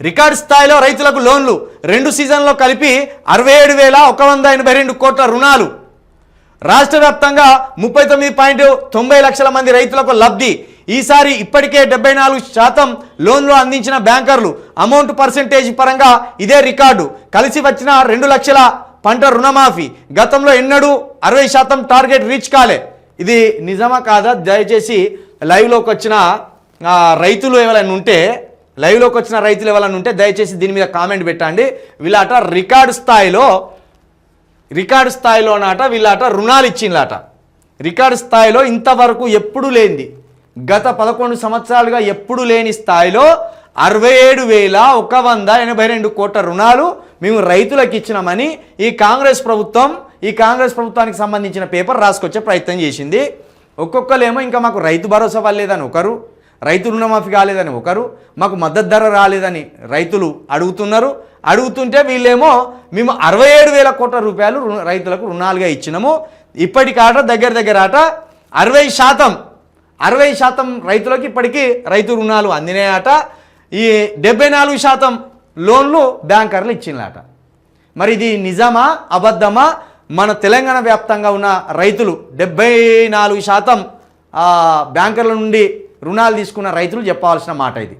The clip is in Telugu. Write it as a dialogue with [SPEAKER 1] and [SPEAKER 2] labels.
[SPEAKER 1] రికార్డు స్థాయిలో రైతులకు లోన్లు. రెండు సీజన్లో కలిపి అరవై ఏడు వేల ఒక వంద ఎనభై రెండు కోట్ల రుణాలు. రాష్ట్ర వ్యాప్తంగా ముప్పై తొమ్మిది పాయింట్ తొంభై లక్షల మంది రైతులకు లబ్ధి. ఈసారి ఇప్పటికే డెబ్బై నాలుగు శాతం లోన్లు అందించిన బ్యాంకర్లు. అమౌంట్ పర్సెంటేజ్ పరంగా ఇదే రికార్డు. కలిసి వచ్చిన రెండు లక్షల పంట రుణమాఫీ. గతంలో ఎన్నడూ అరవై శాతం టార్గెట్ రీచ్ కాలే. ఇది నిజమా కాదా? దయచేసి లైవ్లోకి వచ్చిన రైతులు ఎవరైనా ఉంటే లైవ్లోకి వచ్చిన రైతులు ఎవరైనా ఉంటే దయచేసి దీని మీద కామెంట్ పెట్టండి. వీళ్ళట రికార్డు స్థాయిలో రికార్డు స్థాయిలోనాట వీళ్ళట రుణాలు ఇచ్చిండ్లాట రికార్డు స్థాయిలో ఇంతవరకు ఎప్పుడు లేనిది. గత పదకొండు సంవత్సరాలుగా ఎప్పుడు లేని స్థాయిలో అరవై ఏడు వేల ఒక వంద ఎనభై రెండు కోట్ల రుణాలు మేము రైతులకు ఇచ్చినామని ఈ కాంగ్రెస్ ప్రభుత్వం ఈ కాంగ్రెస్ ప్రభుత్వానికి సంబంధించిన పేపర్ రాసుకొచ్చే ప్రయత్నం చేసింది. ఒక్కొక్కరేమో ఇంకా మాకు రైతు భరోసా వల్లేదని ఒకరు. రైతు రుణమాఫీ కాలేదని ఒకరు మాకు మద్దతు ధర రాలేదని రైతులు అడుగుతున్నారు. అడుగుతుంటే వీళ్ళేమో మేము అరవై ఏడు వేల కోట్ల రూపాయలు రైతులకు రుణాలుగా ఇచ్చినాము. ఇప్పటికాట దగ్గర దగ్గర ఆట అరవై శాతం అరవై శాతం రైతులకు ఇప్పటికీ రైతు రుణాలు అందినాయట ఈ డెబ్బై నాలుగు శాతం లోన్లు బ్యాంకర్లు ఇచ్చినాట మరి ఇది నిజమా అబద్ధమా? మన తెలంగాణ వ్యాప్తంగా ఉన్న రైతులు డెబ్బై నాలుగు శాతం బ్యాంకర్ల నుండి రుణాలు తీసుకున్న రైతులు చెప్పాల్సిన మాట ఇది.